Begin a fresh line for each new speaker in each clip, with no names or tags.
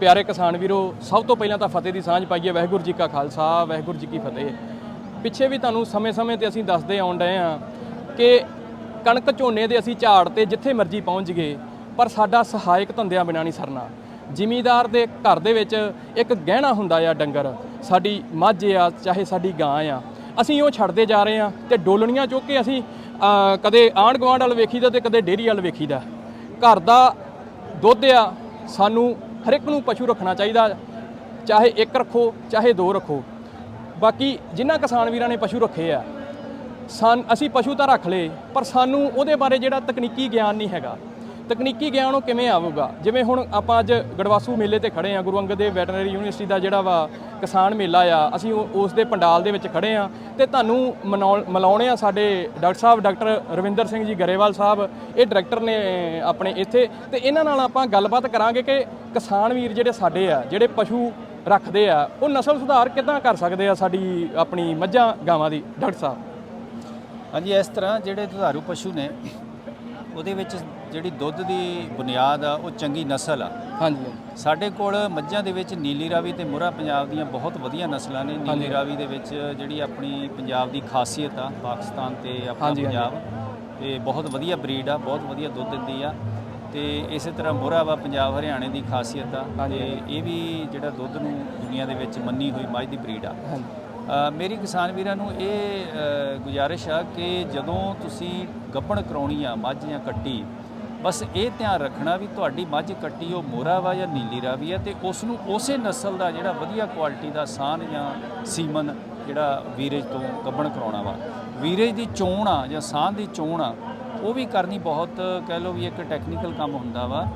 ਪਿਆਰੇ ਕਿਸਾਨ ਵੀਰੋ, ਸਭ ਤੋਂ ਪਹਿਲਾਂ ਤਾਂ ਫਤਿਹ ਦੀ ਸਾਂਝ ਪਾਈਏ, ਵਾਹਿਗੁਰੂ ਜੀ ਕਾ ਖਾਲਸਾ, ਵਾਹਿਗੁਰੂ ਜੀ ਕੀ ਫਤਿਹ। ਪਿੱਛੇ ਵੀ ਤੁਹਾਨੂੰ ਸਮੇਂ-ਸਮੇਂ ਤੇ ਅਸੀਂ ਦੱਸਦੇ ਆਉਣ ਡਏ ਆ ਕਿ ਕਣਕ ਝੋਨੇ ਦੇ ਅਸੀਂ ਝਾੜ ਤੇ ਜਿੱਥੇ ਮਰਜ਼ੀ ਪਹੁੰਚ ਗਏ, ਪਰ ਸਾਡਾ ਸਹਾਇਕ ਧੰਦਿਆਂ ਬਿਨਾਂ ਨਹੀਂ ਸਰਨਾ। ਜ਼ਿਮੀਦਾਰ ਦੇ ਘਰ ਦੇ ਵਿੱਚ ਇੱਕ ਗਹਿਣਾ ਹੁੰਦਾ ਆ ਡੰਗਰ, ਸਾਡੀ ਮੱਝ ਆ, ਚਾਹੇ ਸਾਡੀ ਗਾਂ ਆ। ਅਸੀਂ ਉਹ ਛੱਡਦੇ ਜਾ ਰਹੇ ਆ ਤੇ ਡੋਲਣੀਆਂ ਚੁੱਕ ਕੇ ਅਸੀਂ ਕਦੇ ਆਂਢ ਗੁਆਂਢ ਵੱਲ ਵੇਖੀਦਾ ਤੇ ਕਦੇ ਡੇਅਰੀ ਵੱਲ ਵੇਖੀਦਾ। ਘਰ ਦਾ ਦੁੱਧ ਆ, ਸਾਨੂੰ ਹਰ ਇੱਕ ਨੂੰ ਪਸ਼ੂ ਰੱਖਣਾ ਚਾਹੀਦਾ, ਚਾਹੇ ਇੱਕ ਰੱਖੋ, ਚਾਹੇ ਦੋ ਰੱਖੋ। ਬਾਕੀ ਜਿਨ੍ਹਾਂ ਕਿਸਾਨ ਵੀਰਾਂ ਨੇ ਪਸ਼ੂ ਰੱਖੇ ਆ, ਸਾਨ, ਅਸੀਂ ਪਸ਼ੂ ਤਾਂ ਰੱਖ ਲਏ, ਪਰ ਸਾਨੂੰ ਉਹਦੇ ਬਾਰੇ ਜਿਹੜਾ ਤਕਨੀਕੀ ਗਿਆਨ ਨਹੀਂ ਹੈਗਾ। ਤਕਨੀਕੀ ਗਿਆਨ ਉਹ ਕਿਵੇਂ ਆਵੇਗਾ ਜਿਵੇਂ ਹੁਣ ਆਪਾਂ ਅੱਜ ਗੜਵਾਸੂ ਮੇਲੇ ਤੇ ਖੜੇ ਆ ਗੁਰੂ ਅੰਗਦ ਦੇਵ ਵੈਟਰਨਰੀ ਯੂਨੀਵਰਸਿਟੀ ਦਾ ਜਿਹੜਾ ਵਾ ਕਿਸਾਨ ਮੇਲਾ ਆ, ਅਸੀਂ ਉਹ- ਉਸ ਦੇ ਪੰਡਾਲ ਦੇ ਵਿੱਚ ਖੜੇ ਆ ਤੇ ਤੁਹਾਨੂੰ ਮਨਾਉਣ- ਮਿਲਾਉਣੇ ਆ ਸਾਡੇ ਡਾਕਟਰ ਸਾਹਿਬ, ਡਾਕਟਰ ਰਵਿੰਦਰ ਸਿੰਘ ਜੀ ਗਰੇਵਾਲ ਸਾਹਿਬ, ਇਹ ਡਾਇਰੈਕਟਰ ਨੇ ਆਪਣੇ ਇੱਥੇ ਤੇ ਇਹਨਾਂ ਨਾਲ ਆਪਾਂ ਗੱਲਬਾਤ ਕਰਾਂਗੇ ਕਿ ਕਿਸਾਨ ਵੀਰ ਜਿਹੜੇ ਸਾਡੇ ਆ, ਜਿਹੜੇ ਪਸ਼ੂ ਰੱਖਦੇ ਆ, ਉਹ ਨਸਲ ਸੁਧਾਰ ਕਿੱਦਾਂ ਕਰ ਸਕਦੇ ਆ ਸਾਡੀ ਆਪਣੀ ਮੱਝਾਂ, ਗਾਵਾਂ ਦੀ, ਡਾਕਟਰ ਸਾਹਿਬ?
ਹਾਂਜੀ, ਇਸ ਤਰ੍ਹਾਂ ਜਿਹੜੇ ਦੁਧਾਰੂ ਪਸ਼ੂ ਨੇ ਉਹਦੇ ਵਿੱਚ ਜਿਹੜੀ ਦੁੱਧ ਦੀ ਬੁਨਿਆਦ ਆ ਉਹ ਚੰਗੀ ਨਸਲ ਆ।
ਹਾਂਜੀ
ਸਾਡੇ ਕੋਲ ਮੱਝਾਂ ਦੇ ਵਿੱਚ ਨੀਲੀ ਰਾਵੀ ਤੇ ਮੁਰਾ ਪੰਜਾਬ ਦੀਆਂ ਬਹੁਤ ਵਧੀਆ ਨਸਲਾਂ ਨੇ। ਨੀਲੀ ਰਾਵੀ ਦੇ ਵਿੱਚ ਜਿਹੜੀ ਆਪਣੀ ਪੰਜਾਬ ਦੀ ਖਾਸੀਅਤ ਆ ਪਾਕਿਸਤਾਨ ਤੇ ਆਪਣਾ। ਪੰਜਾਬ। ਇਹ ਬਹੁਤ ਵਧੀਆ ਬਰੀਡ ਆ ਬਹੁਤ ਵਧੀਆ ਦੁੱਧ ਦਿੰਦੀ ਆ। ਤੇ ਇਸੇ ਤਰ੍ਹਾਂ ਮੁਰਾ ਵਾ ਪੰਜਾਬ ਹਰਿਆਣੇ ਦੀ ਖਾਸੀਅਤ ਆ। ਤੇ ਇਹ ਵੀ ਜਿਹੜਾ ਦੁੱਧ ਨੂੰ ਦੁਨੀਆ ਦੇ ਵਿੱਚ ਮੰਨੀ ਹੋਈ ਮੱਝ ਦੀ ਬਰੀਡ ਆ। ਮੇਰੀ ਕਿਸਾਨ ਵੀਰਾਂ ਨੂੰ ਇਹ ਗੁਜ਼ਾਰਿਸ਼ ਆ ਕਿ ਜਦੋਂ ਤੁਸੀਂ ਗੱਭਣ ਕਰਾਉਣੀ ਆ, ਮੱਝ ਜਾਂ ਕੱਟੀ, ਬਸ ਇਹ ਧਿਆਨ ਰੱਖਣਾ ਵੀ ਤੁਹਾਡੀ ਮੱਝ ਕੱਟੀ ਉਹ ਮੋਰਾ ਵਾ ਜਾਂ ਨੀਲੀ ਰਾਵੀ ਆ ਤੇ ਉਸ ਨੂੰ ਉਸੇ ਨਸਲ ਦਾ ਜਿਹੜਾ ਵਧੀਆ ਕੁਆਲਿਟੀ ਦਾ ਸਾਨ ਜਾਂ ਸੀਮਨ ਜਿਹੜਾ ਵੀਰੇਜ ਤੋਂ ਗੱਭਣ ਕਰਾਉਣਾ ਵਾ। ਵੀਰੇਜ ਦੀ ਚੋਣ ਆ ਜਾਂ ਸਾਨ ਦੀ ਚੋਣ ਆ, ਉਹ ਵੀ ਕਰਨੀ ਬਹੁਤ, ਕਹਿ ਲਓ ਵੀ ਇੱਕ ਟੈਕਨੀਕਲ ਕੰਮ ਹੁੰਦਾ ਵਾ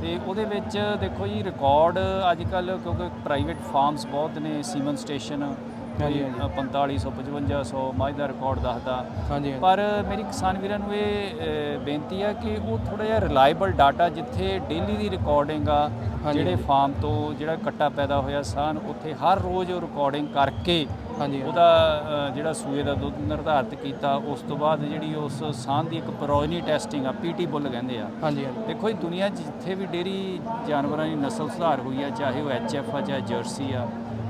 ਤੇ ਉਹਦੇ ਵਿੱਚ ਦੇਖੋ ਜੀ ਰਿਕਾਰਡ ਅੱਜ ਕੱਲ ਕਿਉਂਕਿ ਪ੍ਰਾਈਵੇਟ ਫਾਰਮਸ ਬਹੁਤ ਨੇ, ਸੀਮਨ ਸਟੇਸ਼ਨ
ਹਾਂਜੀ,
4500 5500 ਮੱਝ ਦਾ ਰਿਕਾਰਡ ਦੱਸਦਾ।
ਹਾਂਜੀ
ਪਰ ਮੇਰੀ ਕਿਸਾਨ ਵੀਰਾਂ ਨੂੰ ਇਹ ਅ, ਬੇਨਤੀ ਆ ਕਿ ਉਹ ਥੋੜਾ ਜਿਹਾ ਰਿਲਾਇਬਲ ਡਾਟਾ ਜਿੱਥੇ ਡੇਲੀ ਦੀ ਰਿਕਾਰਡਿੰਗ ਆ
ਹਾਂਜੀ।
ਜਿਹੜੇ ਫਾਰਮ ਤੋਂ ਜਿਹੜਾ ਕੱਟਾ ਪੈਦਾ ਹੋਇਆ ਸਾਨ ਉੱਥੇ ਹਰ ਰੋਜ਼ ਉਹ ਰਿਕਾਰਡਿੰਗ ਕਰਕੇ
ਹਾਂਜੀ
ਉਹਦਾ ਅ, ਜਿਹੜਾ ਸੂਏ ਦਾ ਦੁੱਧ ਨਿਰਧਾਰਿਤ ਕੀਤਾ ਉਸ ਤੋਂ ਬਾਅਦ ਜਿਹੜੀ ਉਸ ਸਾਨ ਦੀ ਇੱਕ ਪ੍ਰੋਜਨੀ ਟੈਸਟਿੰਗ ਆ ਪੀਟੀ ਬੁੱਲ ਕਹਿੰਦੇ ਆ।
ਹਾਂਜੀ ਹਾਂਜੀ।
ਦੇਖੋ ਜੀ ਦੁਨੀਆ 'ਚ ਜਿੱਥੇ ਵੀ ਡੇਰੀ ਜਾਨਵਰਾਂ ਦੀ ਨਸਲ ਸੁਧਾਰ ਹੋਈ ਆ ਚਾਹੇ ਉਹ ਐਚਐਫ ਆ ਚਾਹੇ ਜਰਸੀ ਆ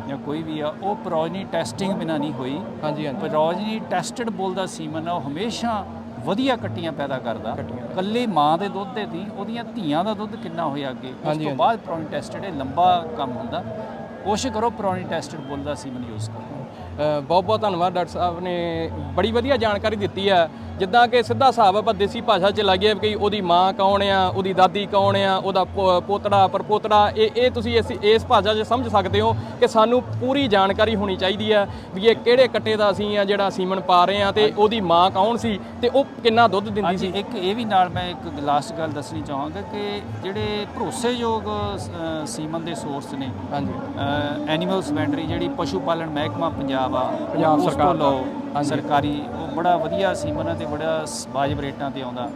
ਜਾਂ ਕੋਈ ਵੀ ਆ ਉਹ ਪ੍ਰੋਜਨੀ ਟੈਸਟਿੰਗ ਬਿਨਾ ਨਹੀਂ ਹੋਈ।
ਹਾਂਜੀ ਹਾਂਜੀ।
ਪ੍ਰੋਜਨੀ ਟੈਸਟਡ ਬੁੱਲ ਦਾ ਸੀਮਨ ਆ ਉਹ ਹਮੇਸ਼ਾ ਵਧੀਆ ਕੱਟੀਆਂ ਪੈਦਾ ਕਰਦਾ। ਕੱਲੀ ਮਾਂ ਦੇ ਦੁੱਧ ਦੇ ਦੀ ਉਹਦੀਆਂ ਧੀਆਂ ਦਾ ਦੁੱਧ ਕਿੰਨਾ ਹੋਇਆ ਅੱਗੇ। ਉਸ ਤੋਂ। ਬਾਅਦ ਪ੍ਰੋਜਨੀ ਟੈਸਟਡ ਇਹ ਲੰਬਾ ਕੰਮ ਹੁੰਦਾ। ਕੋਸ਼ਿਸ਼ ਕਰੋ ਪ੍ਰੋਜਨੀ ਟੈਸਟਡ ਬੁੱਲ ਦਾ ਸੀਮਨ ਯੂਜ਼ ਕਰੋ
ਬਹੁਤ ਬਹੁਤ ਧੰਨਵਾਦ ਡਾਕਟਰ ਸਾਹਿਬ ਨੇ ਬੜੀ ਵਧੀਆ ਜਾਣਕਾਰੀ ਦਿੱਤੀ ਹੈ। ਜਿੱਦਾਂ ਕਿ ਸਿੱਧਾ ਹਿਸਾਬ ਆਪਾਂ ਦੇਸੀ ਭਾਸ਼ਾ 'ਚ ਲਾਈਏ ਕਿ ਉਹਦੀ ਮਾਂ ਕੌਣ ਆ ਉਹਦੀ ਦਾਦੀ ਕੌਣ ਆ ਉਹਦਾ ਪੋਤੜਾ ਪਰਪੋਤੜਾ ਇਹ ਇਹ ਤੁਸੀਂ ਇਸ ਇਸ ਭਾਸ਼ਾ 'ਚ ਸਮਝ ਸਕਦੇ ਹੋ ਕਿ ਸਾਨੂੰ ਪੂਰੀ ਜਾਣਕਾਰੀ ਹੋਣੀ ਚਾਹੀਦੀ ਹੈ ਵੀ ਇਹ ਕਿਹੜੇ ਕੱਟੇ ਦਾ ਅਸੀਂ ਆ ਜਿਹੜਾ ਸੀਮਨ ਪਾ ਰਹੇ ਆ ਤੇ ਉਹਦੀ ਮਾਂ ਕੌਣ ਸੀ ਤੇ ਉਹ ਕਿੰਨਾ ਦੁੱਧ ਦਿੰਦੀ ਸੀ?
ਇੱਕ ਇਹ ਵੀ ਨਾਲ ਮੈਂ ਇੱਕ ਲਾਸਟ ਗੱਲ ਦੱਸਣੀ ਚਾਹਾਂਗਾ ਕਿ ਜਿਹੜੇ ਭਰੋਸੇਯੋਗ ਸੀਮਨ ਦੇ ਸੋਰਸ ਨੇ
ਹਾਂਜੀ।
ਐਨੀਮਲ ਹਸਬੈਂਡਰੀ ਜਿਹੜੀ ਪਸ਼ੂ ਪਾਲਣ ਮਹਿਕਮਾ ਪੰਜਾਬ ਆ
ਪੰਜਾਬ
ਉਸ ਤੋਂ
ਸਰਕਾਰ।
ਸਰਕਾਰੀ ਉਹ ਬੜਾ ਵਧੀਆ ਸੀਮਨ ਆ ਤੇ ਬੜਾ ਵਾਜਬ ਰੇਟਾਂ ਤੇ ਆਉਂਦਾ।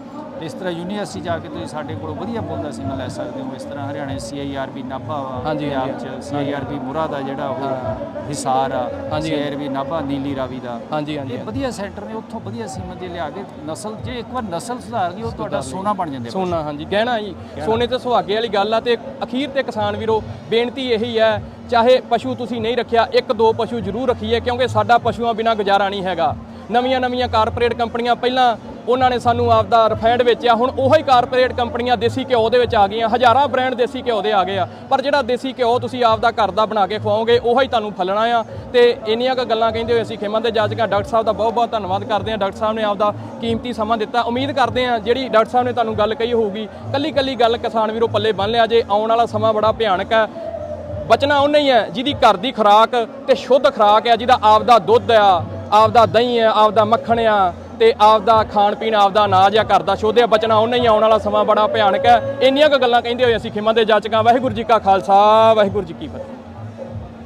ਇਸ ਤਰ੍ਹਾਂ ਯੂਨੀਵਰਸਿਟੀ ਜਾ ਕੇ ਤੁਸੀਂ ਸਾਡੇ ਕੋਲੋਂ ਵਧੀਆ ਬੋਲਦਾ ਸੀਮਨ ਲੈ ਸਕਦੇ ਹੋ। ਇਸ ਤਰ੍ਹਾਂ ਹਰਿਆਣੇ ਸੀਆਈਆਰਬੀ ਨਾਭਾ ਵਾ
ਹਾਂਜੀ,
ਪੰਜਾਬ। ਚ ਸੀਆਈਆਰਬੀ ਮੁਰਾ ਦਾ ਜਿਹੜਾ ਉਹ ਹਿਸਾਰ ਆ
ਹਾਂਜੀ।
ਸੀਆਈਆਰਬੀ ਨਾਭਾ ਨੀਲੀ ਰਾਵੀ ਦਾ।
ਹਾਂਜੀ ਹਾਂਜੀ
ਇਹ ਵਧੀਆ ਸੈਂਟਰ ਨੇ ਉੱਥੋਂ ਵਧੀਆ ਸੀਮਨ ਦੇ ਲਿਆ ਕੇ ਨਸਲ ਜੇ ਇੱਕ ਵਾਰ ਨਸਲ ਸੁਧਾਰ ਗਈ ਉਹ ਤੁਹਾਡਾ ਸੋਨਾ ਬਣ ਜਾਂਦੇ
ਸੋਨਾ ਹਾਂਜੀ। ਗਹਿਣਾ ਜੀ। ਸੋਨੇ ਤੇ ਸੁਹਾਗੇ ਵਾਲੀ ਗੱਲ ਆ ਤੇ ਅਖੀਰ ਤੇ ਕਿਸਾਨ ਵੀਰੋ ਬੇਨਤੀ ਇਹੀ ਹੈ ਚਾਹੇ ਪਸ਼ੂ ਤੁਸੀਂ ਨਹੀਂ ਰੱਖਿਆ, ਇੱਕ ਦੋ ਪਸ਼ੂ ਜ਼ਰੂਰ ਰੱਖੀਏ, ਕਿਉਂਕਿ ਸਾਡਾ ਪਸ਼ੂਆਂ ਬਿਨਾ ਗੁਜ਼ਾਰਾ ਨਹੀਂ ਹੈਗਾ। ਨਵੀਆਂ ਨਵੀਆਂ ਕਾਰਪੋਰੇਟ ਕੰਪਨੀਆਂ ਪਹਿਲਾਂ ਉਹਨਾਂ ਨੇ ਸਾਨੂੰ ਆਪਦਾ ਰਿਫਾਈਨਡ ਵੇਚਿਆ, ਹੁਣ ਉਹੋ ਹੀ ਕਾਰਪੋਰੇਟ ਕੰਪਨੀਆਂ ਦੇਸੀ ਘਿਓ ਦੇ ਵਿੱਚ ਆ ਗਈਆਂ। ਹਜ਼ਾਰਾਂ ਬ੍ਰਾਂਡ ਦੇਸੀ ਘਿਓ ਦੇ ਆ ਗਏ ਆ। ਪਰ ਜਿਹੜਾ ਦੇਸੀ ਘਿਓ ਤੁਸੀਂ ਆਪਦਾ ਘਰ ਦਾ ਬਣਾ ਕੇ ਖਵਾਓਗੇ, ਉਹੋ ਹੀ ਤੁਹਾਨੂੰ ਫਲਣਾ ਆ। ਤੇ ਇੰਨੀਆਂ ਕੁ ਗੱਲਾਂ ਕਹਿੰਦੇ ਹੋਏ ਅਸੀਂ ਖੇਮਾਂ ਦੇ ਜਾਜਕਾਂ, ਡਾਕਟਰ ਸਾਹਿਬ ਦਾ ਬਹੁਤ ਬਹੁਤ ਧੰਨਵਾਦ ਕਰਦੇ ਹਾਂ ਡਾਕਟਰ ਸਾਹਿਬ ਨੇ ਆਪਦਾ ਕੀਮਤੀ ਸਮਾਂ ਦਿੱਤਾ। ਉਮੀਦ ਕਰਦੇ ਹਾਂ ਜਿਹੜੀ ਡਾਕਟਰ ਸਾਹਿਬ ਨੇ ਤੁਹਾਨੂੰ ਗੱਲ ਕਹੀ ਹੋਊਗੀ ਕੱਲੀ ਕੱਲੀ ਗੱਲ ਕਿਸਾਨ ਵੀਰੋ ਪੱਲੇ ਬੰਨ ਲਿਆ ਜੇ, ਆਉਣ ਵਾਲਾ ਸਮਾਂ ਬੜਾ ਭਿਆਨਕ ਹੈ। ਬਚਣਾ ਉਹਨੇ ਹੀ ਹੈ, ਜਿਹਦੀ ਘਰ ਦੀ ਖੁਰਾਕ ਤੇ ਸ਼ੁੱਧ ਖੁਰਾਕ ਹੈ, ਜਿਹਦਾ ਆਪਦਾ ਦੁੱਧ ਆ, ਆਪਦਾ ਦਹੀਂ ਹੈ ਆਪਦਾ ਮੱਖਣ ਆ ਤੇ ਆਪਦਾ ਖਾਣ ਪੀਣ, ਆਪਦਾ ਅਨਾਜ ਆ, ਘਰ ਦਾ ਸ਼ੁੱਧ ਆ ਬਚਣਾ ਉਹਨੇ ਹੀ, ਆਉਣ ਵਾਲਾ ਸਮਾਂ ਬੜਾ ਭਿਆਨਕ ਹੈ। ਇੰਨੀਆਂ ਕੁ ਗੱਲਾਂ ਕਹਿੰਦੇ ਹੋਏ ਅਸੀਂ ਖਿਮਾਂ ਦੇ ਜਾਚਕਾਂ। ਵਾਹਿਗੁਰੂ ਜੀ ਕਾ ਖਾਲਸਾ, ਵਾਹਿਗੁਰੂ ਜੀ ਕੀ ਫਤਿਹ।